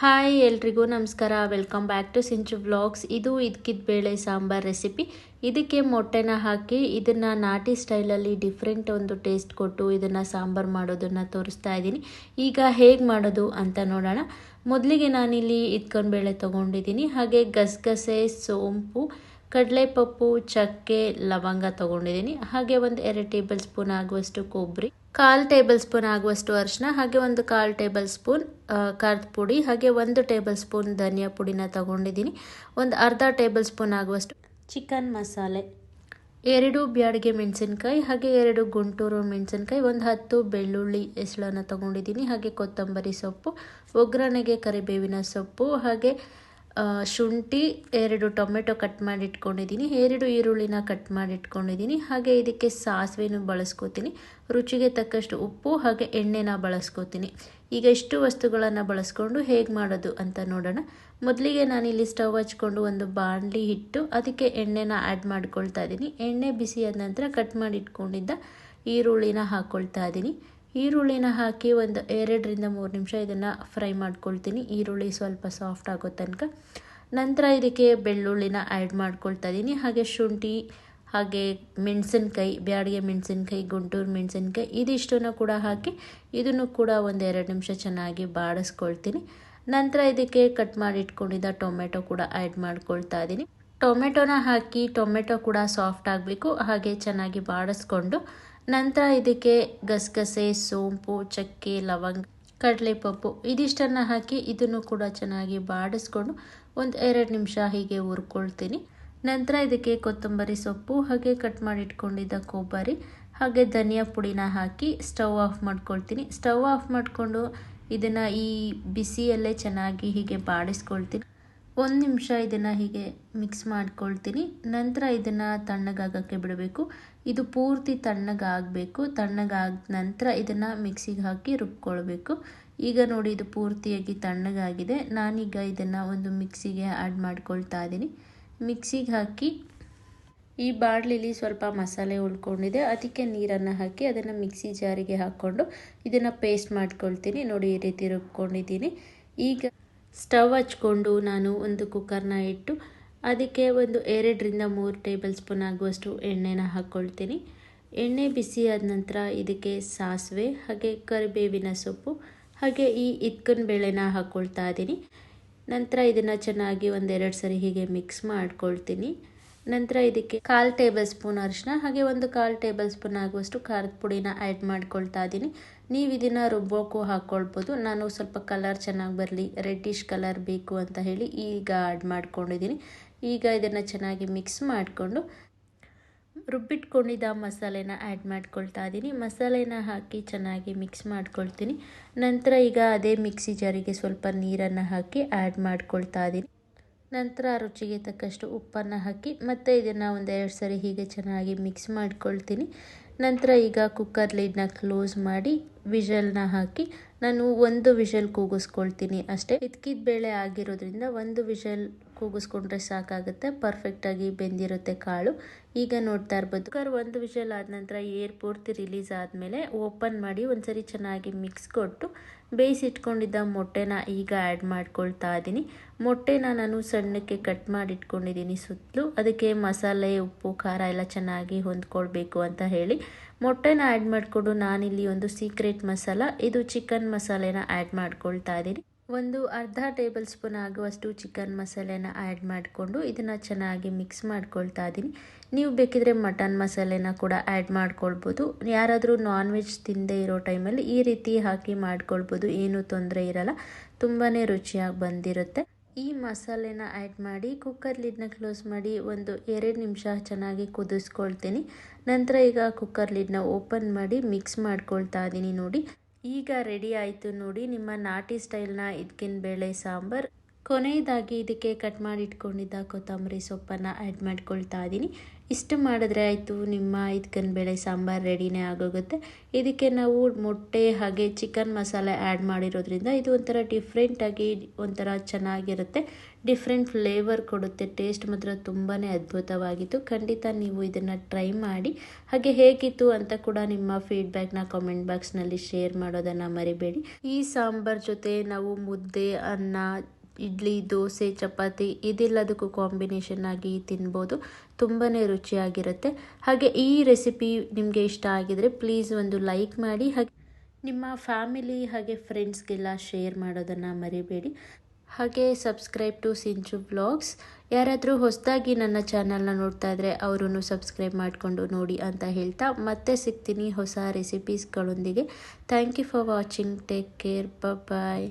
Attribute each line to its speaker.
Speaker 1: Hi ಎಲ್ರಿಗೂ ನಮಸ್ಕಾರ. Welcome back to Sinchu blogs ಇದು ಇದಕ್ಕಿದ ಬೇಳೆ ಸಾಂಬಾರ್ ರೆಸಿಪಿ ಇದಕ್ಕೆ ಮೊಟ್ಟೆನ ಹಾಕಿ ಇದನ್ನು ನಾಟಿ ಸ್ಟೈಲಲ್ಲಿ ಡಿಫ್ರೆಂಟ್ ಒಂದು ಟೇಸ್ಟ್ ಕೊಟ್ಟು ಇದನ್ನು ಸಾಂಬಾರು ಮಾಡೋದನ್ನು ತೋರಿಸ್ತಾ ಇದ್ದೀನಿ. ಈಗ ಹೇಗೆ ಮಾಡೋದು ಅಂತ ನೋಡೋಣ. ಮೊದಲಿಗೆ ನಾನಿಲ್ಲಿ ಇದ್ಕೊಂಡು ಬೇಳೆ ತೊಗೊಂಡಿದ್ದೀನಿ. ಹಾಗೆ ಗಸಗಸೆ, ಸೋಂಪು ಕಡಲೆಪಪ್ಪು, ಚಕ್ಕೆ, ಲವಂಗ ತಗೊಂಡಿದ್ದೀನಿ. ಹಾಗೆ ಒಂದು ಎರಡು ಟೇಬಲ್ ಸ್ಪೂನ್ ಆಗುವಷ್ಟು ಕೊಬ್ಬರಿ, ಕಾಲು ಟೇಬಲ್ ಸ್ಪೂನ್ ಆಗುವಷ್ಟು ಅರಿಶಿನ ಹಾಗೆ ಒಂದು ಕಾಲು ಟೇಬಲ್ ಸ್ಪೂನ್ ಖಾರದ ಪುಡಿ, ಹಾಗೆ ಒಂದು ಟೇಬಲ್ ಸ್ಪೂನ್ ಧನಿಯಾ ಪುಡಿನ ತಗೊಂಡಿದ್ದೀನಿ. ಒಂದು ಅರ್ಧ ಟೇಬಲ್ ಸ್ಪೂನ್ ಆಗುವಷ್ಟು ಚಿಕನ್ ಮಸಾಲೆ, ಎರಡು ಬ್ಯಾಡಿಗೆ ಮೆಣಸಿನ್ಕಾಯಿ, ಹಾಗೆ ಎರಡು ಗುಂಟೂರು ಮೆಣಸಿನ್ಕಾಯಿ, ಒಂದು ಹತ್ತು ಬೆಳ್ಳುಳ್ಳಿ ಹೆಸಳನ್ನು ತಗೊಂಡಿದ್ದೀನಿ. ಹಾಗೆ ಕೊತ್ತಂಬರಿ ಸೊಪ್ಪು, ಒಗ್ಗರಣೆಗೆ ಕರಿಬೇವಿನ ಸೊಪ್ಪು, ಹಾಗೆ ಶುಂಠಿ ಎರಡು ಟೊಮೆಟೊ ಕಟ್ ಮಾಡಿ ಇಟ್ಕೊಂಡಿದ್ದೀನಿ ಎರಡು ಈರುಳ್ಳಿನ ಕಟ್ ಮಾಡಿ ಇಟ್ಕೊಂಡಿದ್ದೀನಿ ಹಾಗೆ ಇದಕ್ಕೆ ಸಾಸಿವೆನೂ ಬಳಸ್ಕೋತೀನಿ, ರುಚಿಗೆ ತಕ್ಕಷ್ಟು ಉಪ್ಪು ಹಾಗೆ ಎಣ್ಣೆನ ಬಳಸ್ಕೋತೀನಿ. ಈಗ ಇಷ್ಟು ವಸ್ತುಗಳನ್ನು ಬಳಸ್ಕೊಂಡು ಹೇಗೆ ಮಾಡೋದು ಅಂತ ನೋಡೋಣ. ಮೊದಲಿಗೆ ನಾನಿಲ್ಲಿ ಸ್ಟವ್ ಹಚ್ಕೊಂಡು ಒಂದು ಬಾಣಲಿ ಇಟ್ಟು ಅದಕ್ಕೆ ಎಣ್ಣೆನ ಆ್ಯಡ್ ಮಾಡ್ಕೊಳ್ತಾ ಇದ್ದೀನಿ. ಎಣ್ಣೆ ಬಿಸಿಯಾದ ನಂತರ ಕಟ್ ಮಾಡಿ ಇಟ್ಕೊಂಡಿದ್ದ ಈರುಳ್ಳಿನ ಹಾಕ್ಕೊಳ್ತಾ ಇದ್ದೀನಿ. ಈರುಳ್ಳಿನ ಹಾಕಿ ಒಂದು ಎರಡರಿಂದ ಮೂರು ನಿಮಿಷ ಇದನ್ನು ಫ್ರೈ ಮಾಡ್ಕೊಳ್ತೀನಿ. ಈರುಳ್ಳಿ ಸ್ವಲ್ಪ ಸಾಫ್ಟ್ ಆಗೋ ತನಕ. ನಂತರ ಇದಕ್ಕೆ ಬೆಳ್ಳುಳ್ಳಿನ ಆ್ಯಡ್ ಮಾಡ್ಕೊಳ್ತಾ ಇದ್ದೀನಿ ಹಾಗೆ ಶುಂಠಿ, ಹಾಗೆ ಮೆಣಸಿನ್ಕಾಯಿ, ಬ್ಯಾಡಿಗೆ ಮೆಣಸಿನ್ಕಾಯಿ, ಗುಂಟೂರು ಮೆಣಸಿನ್ಕಾಯಿ ಇದಿಷ್ಟನ್ನು ಕೂಡ ಹಾಕಿ ಇದನ್ನು ಕೂಡ ಒಂದು ಎರಡು ನಿಮಿಷ ಚೆನ್ನಾಗಿ ಬಾಡಿಸ್ಕೊಳ್ತೀನಿ. ನಂತರ ಇದಕ್ಕೆ ಕಟ್ ಮಾಡಿ ಇಟ್ಕೊಂಡಿದ್ದ ಟೊಮೆಟೊ ಕೂಡ ಆ್ಯಡ್ ಮಾಡ್ಕೊಳ್ತಾ ಇದ್ದೀನಿ ಟೊಮೆಟೊನ ಹಾಕಿ ಟೊಮೆಟೊ ಕೂಡ ಸಾಫ್ಟ್ ಆಗಬೇಕು. ಹಾಗೆ ಚೆನ್ನಾಗಿ ಬಾಡಿಸ್ಕೊಂಡು ನಂತರ ಇದಕ್ಕೆ ಗಸಗಸೆ, ಸೋಂಪು, ಚಕ್ಕೆ, ಲವಂಗ, ಕಡಲೆಪಪ್ಪು ಇದಿಷ್ಟನ್ನು ಹಾಕಿ ಇದನ್ನು ಕೂಡ ಚೆನ್ನಾಗಿ ಬಾಡಿಸ್ಕೊಂಡು ಒಂದು ಎರಡು ನಿಮಿಷ ಹೀಗೆ ಹುರ್ಕೊಳ್ತೀನಿ. ನಂತರ ಇದಕ್ಕೆ ಕೊತ್ತಂಬರಿ ಸೊಪ್ಪು ಹಾಗೆ ಕಟ್ ಮಾಡಿ ಇಟ್ಕೊಂಡಿದ್ದ ಕೊಬ್ಬರಿ ಹಾಗೆ ಧನಿಯಾ ಪುಡಿನ ಹಾಕಿ ಸ್ಟವ್ ಆಫ್ ಮಾಡ್ಕೊಳ್ತೀನಿ. ಸ್ಟವ್ ಆಫ್ ಮಾಡಿಕೊಂಡು ಇದನ್ನು ಈ ಬಿಸಿಯಲ್ಲೇ ಚೆನ್ನಾಗಿ ಹೀಗೆ ಬಾಡಿಸ್ಕೊಳ್ತೀನಿ. ಒಂದು ನಿಮಿಷ ಇದನ್ನು ಹೀಗೆ ಮಿಕ್ಸ್ ಮಾಡ್ಕೊಳ್ತೀನಿ. ನಂತರ ಇದನ್ನು ತಣ್ಣಗಾಗೋಕ್ಕೆ ಬಿಡಬೇಕು. ಇದು ಪೂರ್ತಿ ತಣ್ಣಗಾಗಬೇಕು. ತಣ್ಣಗಾದ ನಂತರ ಇದನ್ನು ಮಿಕ್ಸಿಗೆ ಹಾಕಿ ರುಬ್ಕೊಳ್ಬೇಕು. ಈಗ ನೋಡಿ ಇದು ಪೂರ್ತಿಯಾಗಿ ತಣ್ಣಗಾಗಿದೆ. ನಾನೀಗ ಇದನ್ನು ಒಂದು ಮಿಕ್ಸಿಗೆ ಆ್ಯಡ್ ಮಾಡ್ಕೊಳ್ತಾ ಇದ್ದೀನಿ. ಮಿಕ್ಸಿಗೆ ಹಾಕಿ ಈ ಬಾಣಲಿಲಿ ಸ್ವಲ್ಪ ಮಸಾಲೆ ಉಳ್ಕೊಂಡಿದೆ. ಅದಕ್ಕೆ ನೀರನ್ನು ಹಾಕಿ ಅದನ್ನು ಮಿಕ್ಸಿ ಜಾರಿಗೆ ಹಾಕ್ಕೊಂಡು ಇದನ್ನು ಪೇಸ್ಟ್ ಮಾಡ್ಕೊಳ್ತೀನಿ. ನೋಡಿ ಈ ರೀತಿ ರುಬ್ಕೊಂಡಿದ್ದೀನಿ. ಈಗ ಸ್ಟವ್ ಹಚ್ಕೊಂಡು ನಾನು ಒಂದು ಕುಕ್ಕರ್ನ ಇಟ್ಟು ಅದಕ್ಕೆ ಒಂದು ಎರಡರಿಂದ ಮೂರು ಟೇಬಲ್ ಸ್ಪೂನ್ ಆಗುವಷ್ಟು ಎಣ್ಣೆನ ಹಾಕ್ಕೊಳ್ತೀನಿ. ಎಣ್ಣೆ ಬಿಸಿ ಆದ ನಂತರ ಇದಕ್ಕೆ ಸಾಸಿವೆ, ಹಾಗೆ ಕರಿಬೇವಿನ ಸೊಪ್ಪು, ಹಾಗೆ ಈ ಇತ್ಕನ್ ಬೇಳೆನ ಹಾಕ್ಕೊಳ್ತಾ ಇದ್ದೀನಿ. ನಂತರ ಇದನ್ನು ಚೆನ್ನಾಗಿ ಒಂದೆರಡು ಸರಿ ಹೀಗೆ ಮಿಕ್ಸ್ ಮಾಡ್ಕೊಳ್ತೀನಿ. ನಂತರ ಇದಕ್ಕೆ ಕಾಲು ಟೇಬಲ್ ಸ್ಪೂನ್ ಅರಿಶಿನ ಹಾಗೆ ಒಂದು ಕಾಲು ಟೇಬಲ್ ಸ್ಪೂನ್ ಆಗುವಷ್ಟು ಖಾರದ ಪುಡಿನ ಆ್ಯಡ್ ಮಾಡ್ಕೊಳ್ತಾ ಇದ್ದೀನಿ ನೀವು ಇದನ್ನು ರುಬ್ಬೋಕ್ಕೂ ಹಾಕ್ಕೊಳ್ಬೋದು ನಾನು ಸ್ವಲ್ಪ ಕಲರ್ ಚೆನ್ನಾಗಿ ಬರಲಿ, ರೆಡ್ಡಿಶ್ ಕಲರ್ ಬೇಕು ಅಂತ ಹೇಳಿ ಈಗ ಆ್ಯಡ್ ಮಾಡ್ಕೊಂಡಿದ್ದೀನಿ ಈಗ ಇದನ್ನು ಚೆನ್ನಾಗಿ ಮಿಕ್ಸ್ ಮಾಡಿಕೊಂಡು ರುಬ್ಬಿಟ್ಕೊಂಡಿದ್ದ ಮಸಾಲೆನ ಆ್ಯಡ್ ಮಾಡ್ಕೊಳ್ತಾ ಇದ್ದೀನಿ ಮಸಾಲೆನ ಹಾಕಿ ಚೆನ್ನಾಗಿ ಮಿಕ್ಸ್ ಮಾಡ್ಕೊಳ್ತೀನಿ. ನಂತರ ಈಗ ಅದೇ ಮಿಕ್ಸಿ ಜಾರಿಗೆ ಸ್ವಲ್ಪ ನೀರನ್ನು ಹಾಕಿ ಆ್ಯಡ್ ಮಾಡ್ಕೊಳ್ತಾ ಇದ್ದೀನಿ ನಂತರ ರುಚಿಗೆ ತಕ್ಕಷ್ಟು ಉಪ್ಪನ್ನು ಹಾಕಿ ಮತ್ತು ಇದನ್ನು ಒಂದೆರಡು ಸರಿ ಹೀಗೆ ಚೆನ್ನಾಗಿ ಮಿಕ್ಸ್ ಮಾಡ್ಕೊಳ್ತೀನಿ. ನಂತರ ಈಗ ಕುಕ್ಕರ್ ಲಿಡ್ನ ಕ್ಲೋಸ್ ಮಾಡಿ ವಿಷಲ್ನ ಹಾಕಿ ನಾನು ಒಂದು ವಿಷಲ್ ಕೂಗಿಸ್ಕೊಳ್ತೀನಿ ಅಷ್ಟೇ. ಬೇಳೆ ಆಗಿರೋದ್ರಿಂದ ಒಂದು ವಿಷಲ್ ಕೂಗಿಸ್ಕೊಂಡ್ರೆ ಸಾಕಾಗುತ್ತೆ. ಪರ್ಫೆಕ್ಟಾಗಿ ಬೆಂದಿರುತ್ತೆ ಕಾಳು. ಈಗ ನೋಡ್ತಾ ಇರ್ಬೋದು. ಕುಕ್ಕರ್ ಒಂದು ವಿಷಲ್ ಆದ ನಂತರ ಏರ್ ಪೂರ್ತಿ ರಿಲೀಸ್ ಆದಮೇಲೆ ಓಪನ್ ಮಾಡಿ ಒಂದ್ಸರಿ ಚೆನ್ನಾಗಿ ಮಿಕ್ಸ್ ಕೊಟ್ಟು ಬೇಯಿಸಿಟ್ಕೊಂಡಿದ್ದ ಮೊಟ್ಟೆನ ಈಗ ಆ್ಯಡ್ ಮಾಡ್ಕೊಳ್ತಾ ಇದ್ದೀನಿ. ಮೊಟ್ಟೆನ ನಾನು ಸಣ್ಣಕ್ಕೆ ಕಟ್ ಮಾಡಿ ಇಟ್ಕೊಂಡಿದ್ದೀನಿ ಸುತ್ತಲೂ. ಅದಕ್ಕೆ ಮಸಾಲೆ, ಉಪ್ಪು, ಖಾರ ಎಲ್ಲ ಚೆನ್ನಾಗಿ ಹೊಂದ್ಕೊಳ್ಬೇಕು ಅಂತ ಹೇಳಿ. ಮೊಟ್ಟೆನ ಆ್ಯಡ್ ಮಾಡಿಕೊಂಡು ನಾನಿಲ್ಲಿ ಒಂದು ಸೀಕ್ರೆಟ್ ಮಸಾಲ, ಇದು ಚಿಕನ್ ಮಸಾಲೆನ ಆ್ಯಡ್ ಮಾಡ್ಕೊಳ್ತಾ ಇದ್ದೀನಿ. ಒಂದು ಅರ್ಧ ಟೇಬಲ್ ಸ್ಪೂನ್ ಆಗುವಷ್ಟು ಚಿಕನ್ ಮಸಾಲೆನ ಆ್ಯಡ್ ಮಾಡಿಕೊಂಡು ಇದನ್ನು ಚೆನ್ನಾಗಿ ಮಿಕ್ಸ್ ಮಾಡ್ಕೊಳ್ತಾ ಇದ್ದೀನಿ ನೀವು ಬೇಕಿದ್ರೆ ಮಟನ್ ಮಸಾಲೆನ ಕೂಡ ಆ್ಯಡ್ ಮಾಡ್ಕೊಳ್ಬೋದು. ಯಾರಾದರೂ ನಾನ್ ವೆಜ್ ತಿಂದೇ ಇರೋ ಟೈಮಲ್ಲಿ ಈ ರೀತಿ ಹಾಕಿ ಮಾಡ್ಕೊಳ್ಬೋದು. ಏನೂ ತೊಂದರೆ ಇರಲ್ಲ. ತುಂಬಾ ರುಚಿಯಾಗಿ ಬಂದಿರುತ್ತೆ. ಈ ಮಸಾಲೆನ ಆ್ಯಡ್ ಮಾಡಿ ಕುಕ್ಕರ್ ಲಿಡ್ನ ಕ್ಲೋಸ್ ಮಾಡಿ ಒಂದು ಎರಡು ನಿಮಿಷ ಚೆನ್ನಾಗಿ ಕುದಿಸ್ಕೊಳ್ತೀನಿ. ನಂತರ ಈಗ ಕುಕ್ಕರ್ ಲಿಡ್ನ ಓಪನ್ ಮಾಡಿ ಮಿಕ್ಸ್ ಮಾಡ್ಕೊಳ್ತಾ ಇದ್ದೀನಿ ನೋಡಿ. ಈಗ ರೆಡಿ ಆಯಿತು ನೋಡಿ ನಿಮ್ಮ ನಾಟಿ ಸ್ಟೈಲ್ನ ಇದಕ್ಕಿನ ಬೇಳೆ ಸಾಂಬಾರ್. ಕೊನೆಯದಾಗಿ ಇದಕ್ಕೆ ಕಟ್ ಮಾಡಿ ಇಟ್ಕೊಂಡಿದ್ದ ಕೊತ್ತಂಬರಿ ಸೊಪ್ಪನ್ನು ಆ್ಯಡ್ ಮಾಡ್ಕೊಳ್ತಾ ಇದ್ದೀನಿ ಇಷ್ಟು ಮಾಡಿದ್ರೆ ಆಯಿತು, ನಿಮ್ಮ ಇದ್ಕನ್ ಬೇಳೆ ಸಾಂಬಾರು ರೆಡಿನೇ ಆಗೋಗುತ್ತೆ. ಇದಕ್ಕೆ ನಾವು ಮೊಟ್ಟೆ ಹಾಗೆ ಚಿಕನ್ ಮಸಾಲೆ ಆ್ಯಡ್ ಮಾಡಿರೋದ್ರಿಂದ ಇದು ಒಂಥರ ಡಿಫ್ರೆಂಟಾಗಿ ಒಂಥರ ಚೆನ್ನಾಗಿರುತ್ತೆ. ಡಿಫ್ರೆಂಟ್ ಫ್ಲೇವರ್ ಕೊಡುತ್ತೆ ಟೇಸ್ಟ್ ಮಾತ್ರ ತುಂಬಾ ಅದ್ಭುತವಾಗಿತ್ತು. ಖಂಡಿತ ನೀವು ಇದನ್ನು ಟ್ರೈ ಮಾಡಿ. ಹಾಗೆ ಹೇಗಿತ್ತು ಅಂತ ಕೂಡ ನಿಮ್ಮ ಫೀಡ್ಬ್ಯಾಕ್ನ ಕಾಮೆಂಟ್ ಬಾಕ್ಸ್ನಲ್ಲಿ ಶೇರ್ ಮಾಡೋದನ್ನು ಮರಿಬೇಡಿ. ಈ ಸಾಂಬಾರ್ ಜೊತೆ ನಾವು ಮುದ್ದೆ, ಅನ್ನ, ಇಡ್ಲಿ, ದೋಸೆ, ಚಪಾತಿ ಇದೆಲ್ಲದಕ್ಕೂ ಕಾಂಬಿನೇಷನ್ ಆಗಿ ತಿನ್ಬೋದು. ತುಂಬಾ ರುಚಿಯಾಗಿರುತ್ತೆ. ಹಾಗೆ ಈ ರೆಸಿಪಿ ನಿಮಗೆ ಇಷ್ಟ ಆಗಿದರೆ ಪ್ಲೀಸ್ ಒಂದು ಲೈಕ್ ಮಾಡಿ. ಹಾಗೆ ನಿಮ್ಮ ಫ್ಯಾಮಿಲಿ ಹಾಗೆ ಫ್ರೆಂಡ್ಸ್ಗೆಲ್ಲ ಶೇರ್ ಮಾಡೋದನ್ನು ಮರಿಬೇಡಿ. ಹಾಗೆ ಸಬ್ಸ್ಕ್ರೈಬ್ ಟು ಸಿಂಚು ಬ್ಲಾಗ್ಸ್ ಯಾರಾದರೂ ಹೊಸದಾಗಿ ನನ್ನ ಚಾನಲ್ನ ನೋಡ್ತಾ ಇದ್ರೆ ಅವರೂ ಸಬ್ಸ್ಕ್ರೈಬ್ ಮಾಡಿಕೊಂಡು ನೋಡಿ ಅಂತ ಹೇಳ್ತಾ ಮತ್ತೆ ಸಿಗ್ತೀನಿ ಹೊಸ ರೆಸಿಪೀಸ್ಗಳೊಂದಿಗೆ thank you for watching take care bye